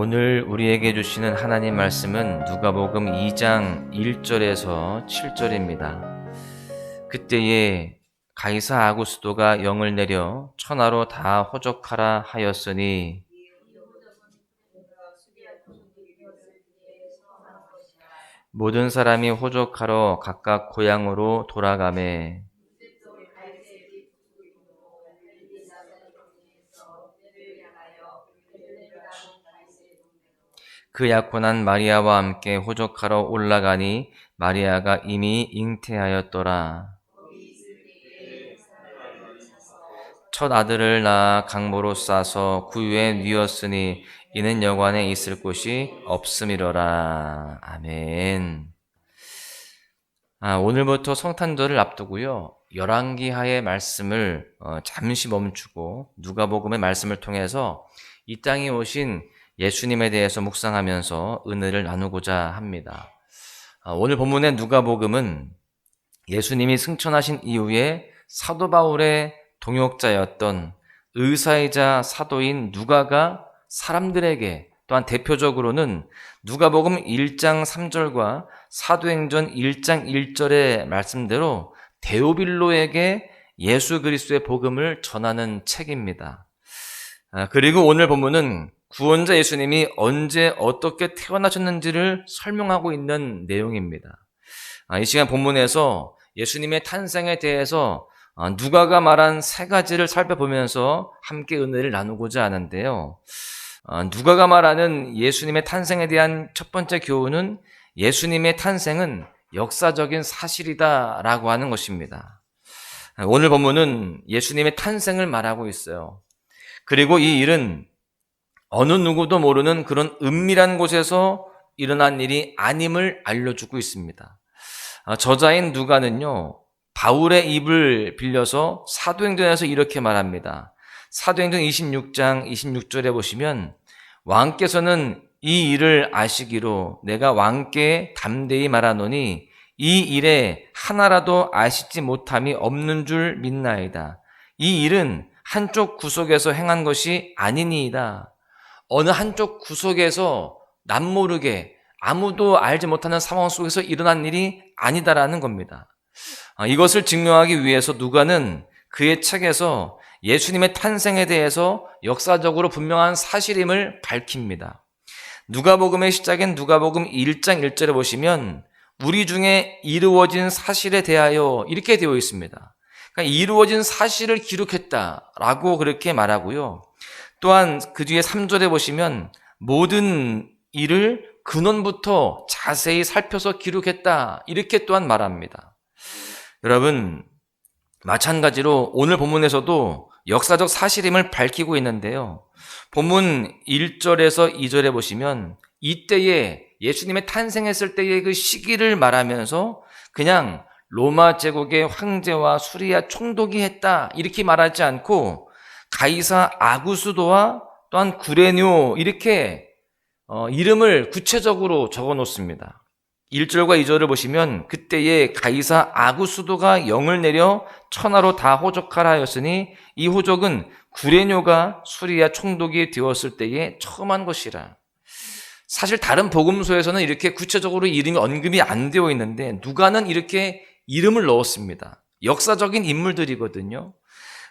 오늘 우리에게 주시는 하나님 말씀은 누가복음 2장 1절에서 7절입니다. 그때에 가이사 아구스도가 영을 내려 천하로 다 호적하라 하였으니 모든 사람이 호적하러 각각 고향으로 돌아가매 그 약혼한 마리아와 함께 호적하러 올라가니 마리아가 이미 잉태하였더라. 첫 아들을 낳아 강모로 싸서 구유에 뉘었으니 이는 여관에 있을 곳이 없음이로라. 아멘. 아, 오늘부터 성탄절을 앞두고요. 열왕기하의 말씀을 어, 잠시 멈추고 누가복음의 말씀을 통해서 이 땅에 오신 예수님에 대해서 묵상하면서 은혜를 나누고자 합니다. 아, 오늘 본문의 누가복음은 예수님이 승천하신 이후에 사도 바울의 동역자였던 의사이자 사도인 누가가 사람들에게 또한 대표적으로는 누가복음 1장 3절과 사도행전 1장 1절의 말씀대로 데오빌로에게 예수 그리스도의 복음을 전하는 책입니다. 아, 그리고 오늘 본문은 구원자 예수님이 언제 어떻게 태어나셨는지를 설명하고 있는 내용입니다. 아, 이 시간 본문에서 예수님의 탄생에 대해서 아, 누가가 말한 세 가지를 살펴보면서 함께 은혜를 나누고자 하는데요. 아, 누가가 말하는 예수님의 탄생에 대한 첫 번째 교훈은 예수님의 탄생은 역사적인 사실이다라고 하는 것입니다. 아, 오늘 본문은 예수님의 탄생을 말하고 있어요. 그리고 이 일은 어느 누구도 모르는 그런 은밀한 곳에서 일어난 일이 아님을 알려주고 있습니다. 아, 저자인 누가는요, 바울의 입을 빌려서 사도행전에서 이렇게 말합니다. 사도행전 26장 26절에 보시면 왕께서는 이 일을 아시기로 내가 왕께 담대히 말하노니 이 일에 하나라도 아시지 못함이 없는 줄 믿나이다. 이 일은 한쪽 구석에서 행한 것이 아니니이다. 어느 한쪽 구석에서 남모르게 아무도 알지 못하는 상황 속에서 일어난 일이 아니다라는 겁니다. 아, 이것을 증명하기 위해서 누가는 그의 책에서 예수님의 탄생에 대해서 역사적으로 분명한 사실임을 밝힙니다. 누가복음의 시작인 누가복음 1장 1절에 보시면 우리 중에 이루어진 사실에 대하여 이렇게 되어 있습니다. 그러니까 이루어진 사실을 기록했다라고 그렇게 말하고요. 또한 그 뒤에 3절에 보시면 모든 일을 근원부터 자세히 살펴서 기록했다. 이렇게 또한 말합니다. 여러분, 마찬가지로 오늘 본문에서도 역사적 사실임을 밝히고 있는데요. 본문 1절에서 2절에 보시면 이때에 예수님의 탄생했을 때의 그 시기를 말하면서 그냥 로마 제국의 황제와 수리아 총독이 했다. 이렇게 말하지 않고 가이사 아구수도와 또한 구레뇨 이렇게 어, 이름을 구체적으로 적어 놓습니다. 1절과 2절을 보시면 그때에 가이사 아구수도가 영을 내려 천하로 다 호적하라 하였으니 이 호적은 구레뇨가 수리아 총독이 되었을 때에 처음 한 것이라. 사실 다른 복음서에서는 이렇게 구체적으로 이름이 언급이 안 되어 있는데 누가는 이렇게 이름을 넣었습니다. 역사적인 인물들이거든요.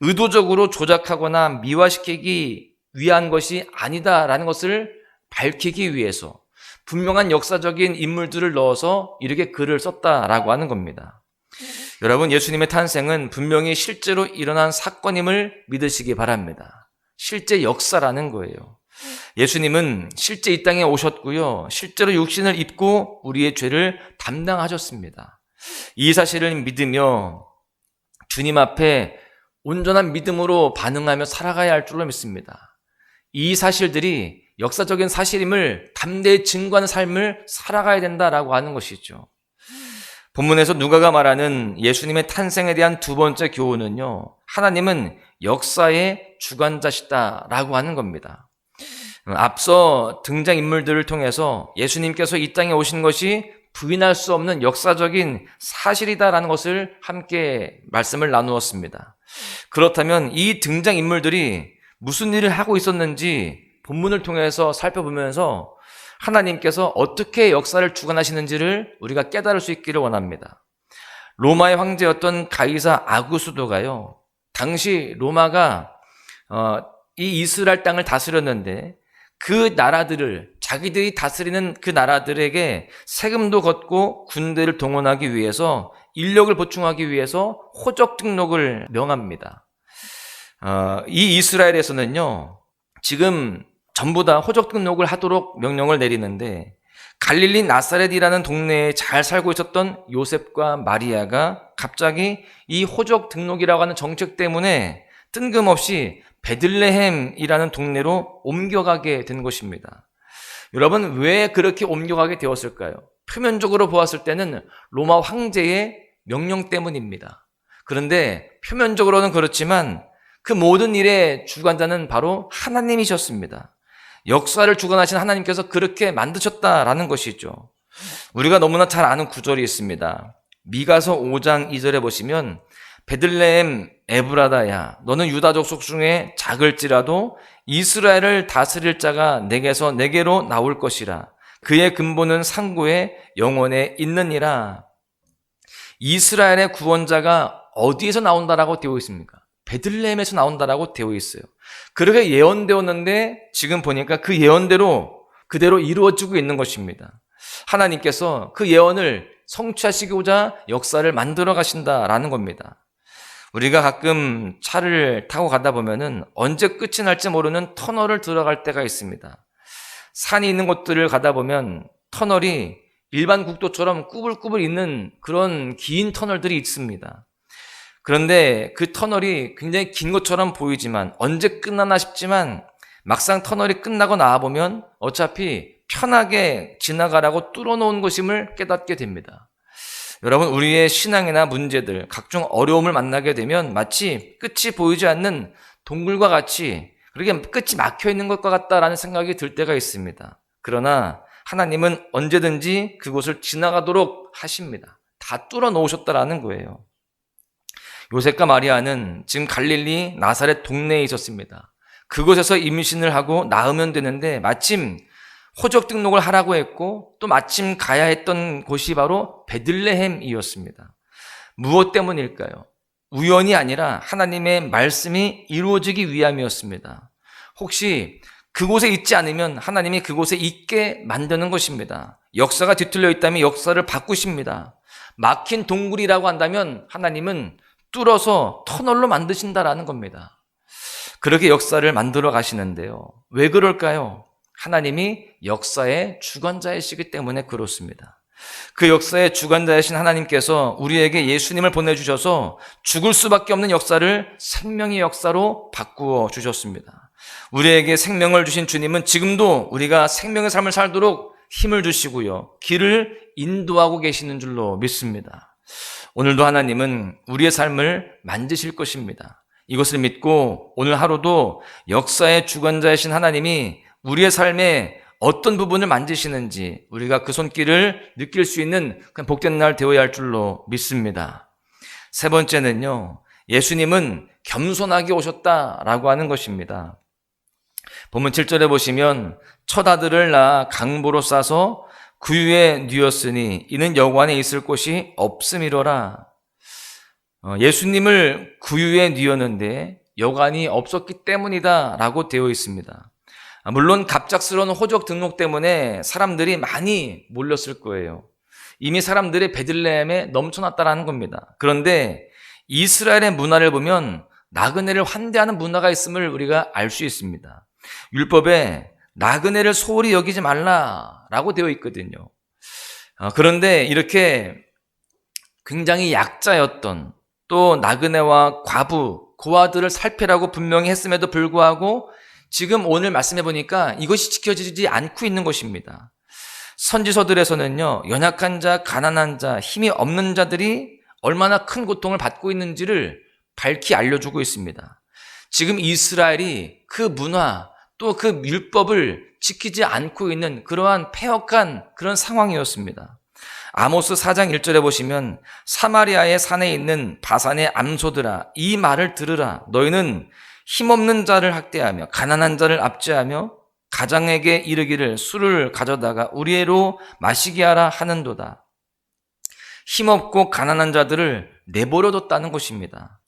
의도적으로 조작하거나 미화시키기 위한 것이 아니다라는 것을 밝히기 위해서 분명한 역사적인 인물들을 넣어서 이렇게 글을 썼다라고 하는 겁니다. 여러분, 예수님의 탄생은 분명히 실제로 일어난 사건임을 믿으시기 바랍니다. 실제 역사라는 거예요. 예수님은 실제 이 땅에 오셨고요. 실제로 육신을 입고 우리의 죄를 담당하셨습니다. 이 사실을 믿으며 주님 앞에 온전한 믿음으로 반응하며 살아가야 할 줄로 믿습니다. 이 사실들이 역사적인 사실임을 담대히 증거하는 삶을 살아가야 된다라고 하는 것이죠. 본문에서 누가가 말하는 예수님의 탄생에 대한 두 번째 교훈은요. 하나님은 역사의 주관자시다라고 하는 겁니다. 앞서 등장 인물들을 통해서 예수님께서 이 땅에 오신 것이 부인할 수 없는 역사적인 사실이다라는 것을 함께 말씀을 나누었습니다. 그렇다면 이 등장 인물들이 무슨 일을 하고 있었는지 본문을 통해서 살펴보면서 하나님께서 어떻게 역사를 주관하시는지를 우리가 깨달을 수 있기를 원합니다. 로마의 황제였던 가이사 아구스도가요. 당시 로마가 어, 이 이스라엘 땅을 다스렸는데 그 나라들을 자기들이 다스리는 그 나라들에게 세금도 걷고 군대를 동원하기 위해서 인력을 보충하기 위해서 호적 등록을 명합니다. 어, 이 이스라엘에서는요, 지금 전부 다 호적 등록을 하도록 명령을 내리는데 갈릴리 나사렛이라는 동네에 잘 살고 있었던 요셉과 마리아가 갑자기 이 호적 등록이라고 하는 정책 때문에 뜬금없이 베들레헴이라는 동네로 옮겨가게 된 것입니다. 여러분, 왜 그렇게 옮겨가게 되었을까요? 표면적으로 보았을 때는 로마 황제의 명령 때문입니다. 그런데 표면적으로는 그렇지만 그 모든 일의 주관자는 바로 하나님이셨습니다. 역사를 주관하신 하나님께서 그렇게 만드셨다라는 것이죠. 우리가 너무나 잘 아는 구절이 있습니다. 미가서 5장 2절에 보시면 베들레헴 에브라다야 너는 유다 족 속 중에 작을지라도 이스라엘을 다스릴 자가 내게서 내게로 나올 것이라 그의 근본은 상고에 영원에 있느니라 이스라엘의 구원자가 어디에서 나온다라고 되어 있습니까? 베들레헴에서 나온다라고 되어 있어요. 그렇게 예언되었는데 지금 보니까 그 예언대로 그대로 이루어지고 있는 것입니다. 하나님께서 그 예언을 성취하시고자 역사를 만들어 가신다라는 겁니다. 우리가 가끔 차를 타고 가다 보면은 언제 끝이 날지 모르는 터널을 들어갈 때가 있습니다. 산이 있는 곳들을 가다 보면 터널이 일반 국도처럼 꾸불꾸불 있는 그런 긴 터널들이 있습니다. 그런데 그 터널이 굉장히 긴 것처럼 보이지만 언제 끝나나 싶지만 막상 터널이 끝나고 나와보면 어차피 편하게 지나가라고 뚫어놓은 것임을 깨닫게 됩니다. 여러분, 우리의 신앙이나 문제들, 각종 어려움을 만나게 되면 마치 끝이 보이지 않는 동굴과 같이 그렇게 끝이 막혀 있는 것과 같다라는 생각이 들 때가 있습니다. 그러나 하나님은 언제든지 그곳을 지나가도록 하십니다. 다 뚫어 놓으셨다라는 거예요. 요셉과 마리아는 지금 갈릴리 나사렛 동네에 있었습니다. 그곳에서 임신을 하고 낳으면 되는데 마침 호적 등록을 하라고 했고 또 마침 가야 했던 곳이 바로 베들레헴이었습니다. 무엇 때문일까요? 우연이 아니라 하나님의 말씀이 이루어지기 위함이었습니다. 혹시 그곳에 있지 않으면 하나님이 그곳에 있게 만드는 것입니다. 역사가 뒤틀려 있다면 역사를 바꾸십니다. 막힌 동굴이라고 한다면 하나님은 뚫어서 터널로 만드신다라는 겁니다. 그렇게 역사를 만들어 가시는데요. 왜 그럴까요? 하나님이 역사의 주관자이시기 때문에 그렇습니다. 그 역사의 주관자이신 하나님께서 우리에게 예수님을 보내주셔서 죽을 수밖에 없는 역사를 생명의 역사로 바꾸어 주셨습니다. 우리에게 생명을 주신 주님은 지금도 우리가 생명의 삶을 살도록 힘을 주시고요. 길을 인도하고 계시는 줄로 믿습니다. 오늘도 하나님은 우리의 삶을 만드실 것입니다. 이것을 믿고 오늘 하루도 역사의 주관자이신 하나님이 우리의 삶에 어떤 부분을 만지시는지 우리가 그 손길을 느낄 수 있는 그냥 복된 날 되어야 할 줄로 믿습니다. 세 번째는요, 예수님은 겸손하게 오셨다라고 하는 것입니다. 본문 7절에 보시면 첫 아들을 낳아 강보로 싸서 구유에 뉘었으니 이는 여관에 있을 곳이 없음이로라. 어, 예수님을 구유에 뉘었는데 여관이 없었기 때문이다라고 되어 있습니다. 아, 물론 갑작스러운 호적 등록 때문에 사람들이 많이 몰렸을 거예요. 이미 사람들의 베들레헴에 넘쳐났다라는 겁니다. 그런데 이스라엘의 문화를 보면 나그네를 환대하는 문화가 있음을 우리가 알 수 있습니다. 율법에 나그네를 소홀히 여기지 말라라고 되어 있거든요. 어, 그런데 이렇게 굉장히 약자였던 또 나그네와 과부, 고아들을 살피라고 분명히 했음에도 불구하고 지금 오늘 말씀해 보니까 이것이 지켜지지 않고 있는 것입니다. 선지서들에서는요, 연약한 자, 가난한 자, 힘이 없는 자들이 얼마나 큰 고통을 받고 있는지를 밝히 알려주고 있습니다. 지금 이스라엘이 그 문화, 또 그 율법을 지키지 않고 있는 그러한 폐역한 그런 상황이었습니다. 아모스 4장 1절에 보시면 사마리아의 산에 있는 바산의 암소들아 이 말을 들으라 너희는 힘없는 자를 학대하며 가난한 자를 압제하며 가장에게 이르기를 술을 가져다가 우리애로 마시게 하라 하는도다. 힘없고 가난한 자들을 내버려뒀다는 것입니다.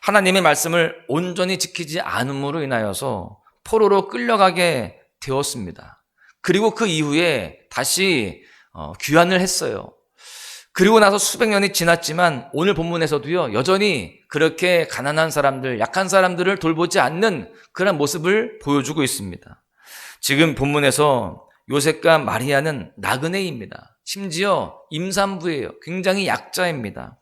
하나님의 말씀을 온전히 지키지 않음으로 인하여서 포로로 끌려가게 되었습니다. 그리고 그 이후에 다시 어, 귀환을 했어요. 그리고 나서 수백 년이 지났지만 오늘 본문에서도요, 여전히 그렇게 가난한 사람들, 약한 사람들을 돌보지 않는 그런 모습을 보여주고 있습니다. 지금 본문에서 요셉과 마리아는 나그네입니다. 심지어 임산부예요. 굉장히 약자입니다.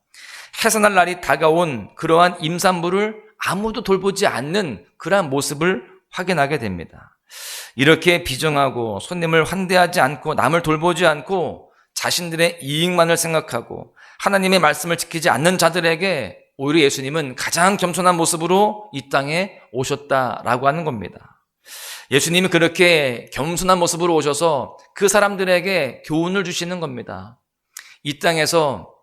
해산할 날이 다가온 그러한 임산부를 아무도 돌보지 않는 그러한 모습을 확인하게 됩니다. 이렇게 비정하고 손님을 환대하지 않고 남을 돌보지 않고 자신들의 이익만을 생각하고 하나님의 말씀을 지키지 않는 자들에게 오히려 예수님은 가장 겸손한 모습으로 이 땅에 오셨다라고 하는 겁니다. 예수님이 그렇게 겸손한 모습으로 오셔서 그 사람들에게 교훈을 주시는 겁니다. 이 땅에서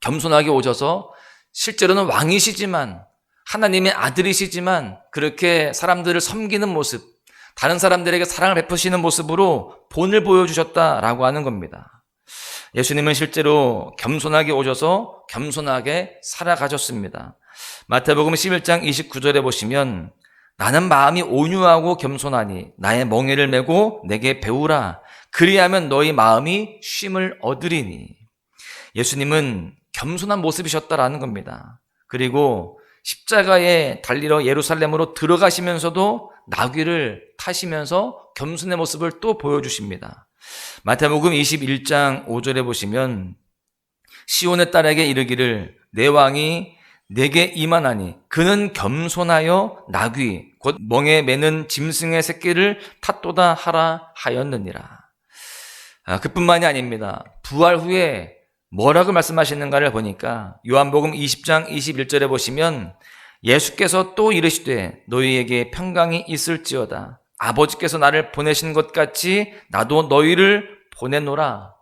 겸손하게 오셔서 실제로는 왕이시지만 하나님의 아들이시지만 그렇게 사람들을 섬기는 모습, 다른 사람들에게 사랑을 베푸시는 모습으로 본을 보여주셨다라고 하는 겁니다. 예수님은 실제로 겸손하게 오셔서 겸손하게 살아가셨습니다. 마태복음 11장 29절에 보시면 나는 마음이 온유하고 겸손하니 나의 멍에를 메고 내게 배우라. 그리하면 너희 마음이 쉼을 얻으리니. 예수님은 겸손한 모습이셨다라는 겁니다. 그리고 십자가에 달리러 예루살렘으로 들어가시면서도 나귀를 타시면서 겸손의 모습을 또 보여주십니다. 마태복음 21장 5절에 보시면 시온의 딸에게 이르기를 내 왕이 내게 임하나니 그는 겸손하여 나귀 곧 멍에 매는 짐승의 새끼를 탓도다 하라 하였느니라. 아, 그뿐만이 아닙니다. 부활 후에 뭐라고 말씀하시는가를 보니까 요한복음 20장 21절에 보시면 예수께서 또 이르시되 너희에게 평강이 있을지어다. 아버지께서 나를 보내신 것 같이 나도 너희를 보내노라.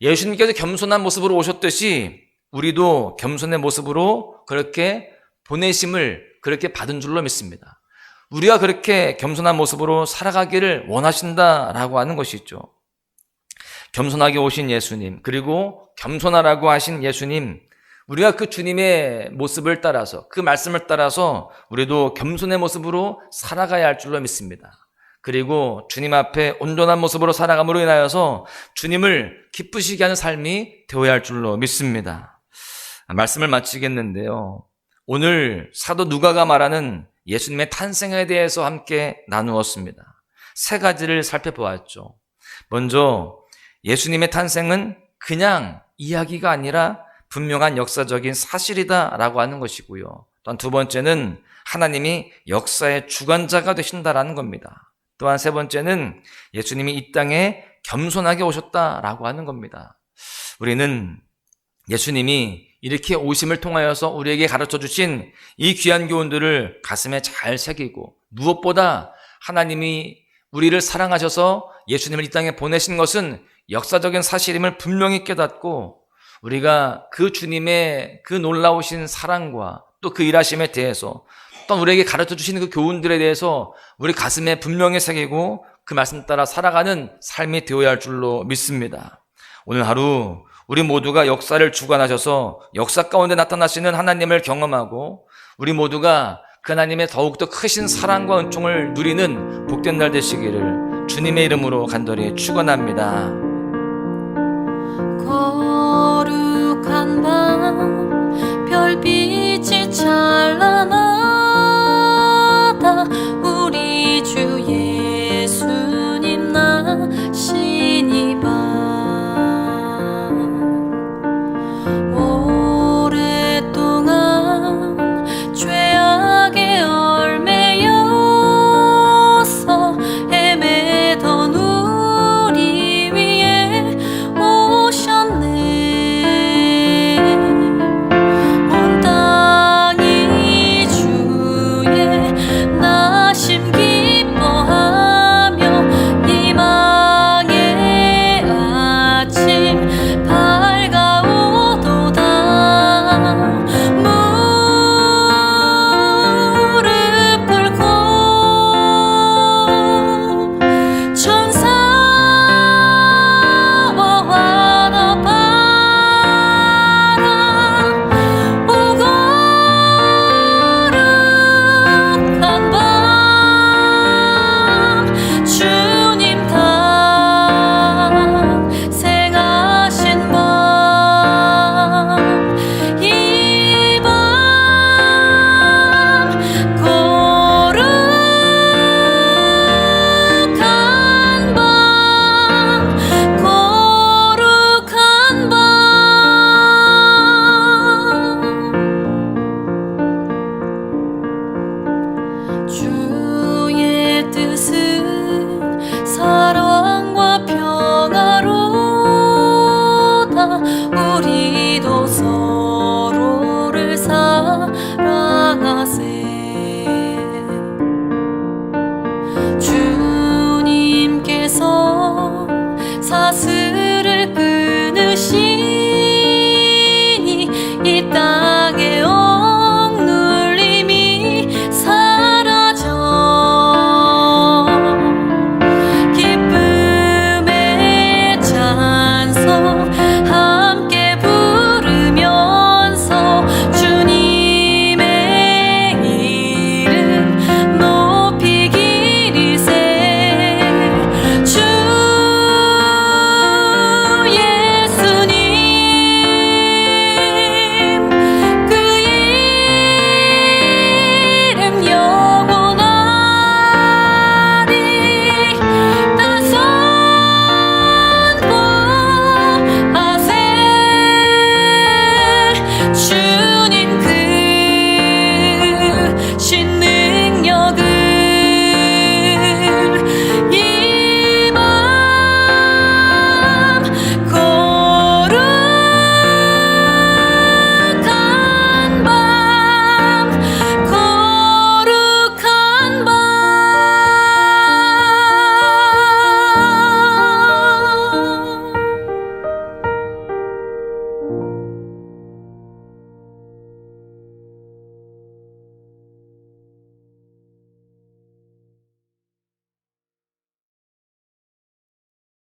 예수님께서 겸손한 모습으로 오셨듯이 우리도 겸손의 모습으로 그렇게 보내심을 그렇게 받은 줄로 믿습니다. 우리가 그렇게 겸손한 모습으로 살아가기를 원하신다라고 하는 것이죠. 겸손하게 오신 예수님, 그리고 겸손하라고 하신 예수님, 우리가 그 주님의 모습을 따라서, 그 말씀을 따라서 우리도 겸손의 모습으로 살아가야 할 줄로 믿습니다. 그리고 주님 앞에 온전한 모습으로 살아감으로 인하여서 주님을 기쁘시게 하는 삶이 되어야 할 줄로 믿습니다. 말씀을 마치겠는데요. 오늘 사도 누가가 말하는 예수님의 탄생에 대해서 함께 나누었습니다. 세 가지를 살펴보았죠. 먼저 예수님의 탄생은 그냥 이야기가 아니라 분명한 역사적인 사실이다라고 하는 것이고요. 또한 두 번째는 하나님이 역사의 주관자가 되신다라는 겁니다. 또한 세 번째는 예수님이 이 땅에 겸손하게 오셨다라고 하는 겁니다. 우리는 예수님이 이렇게 오심을 통하여서 우리에게 가르쳐 주신 이 귀한 교훈들을 가슴에 잘 새기고 무엇보다 하나님이 우리를 사랑하셔서 예수님을 이 땅에 보내신 것은 역사적인 사실임을 분명히 깨닫고 우리가 그 주님의 그 놀라우신 사랑과 또 그 일하심에 대해서 또 우리에게 가르쳐 주시는 그 교훈들에 대해서 우리 가슴에 분명히 새기고 그 말씀 따라 살아가는 삶이 되어야 할 줄로 믿습니다. 오늘 하루 우리 모두가 역사를 주관하셔서 역사 가운데 나타나시는 하나님을 경험하고 우리 모두가 그 하나님의 더욱더 크신 사랑과 은총을 누리는 복된 날 되시기를 주님의 이름으로 간절히 축원합니다. 거룩한 밤 별빛이 찬란하 하세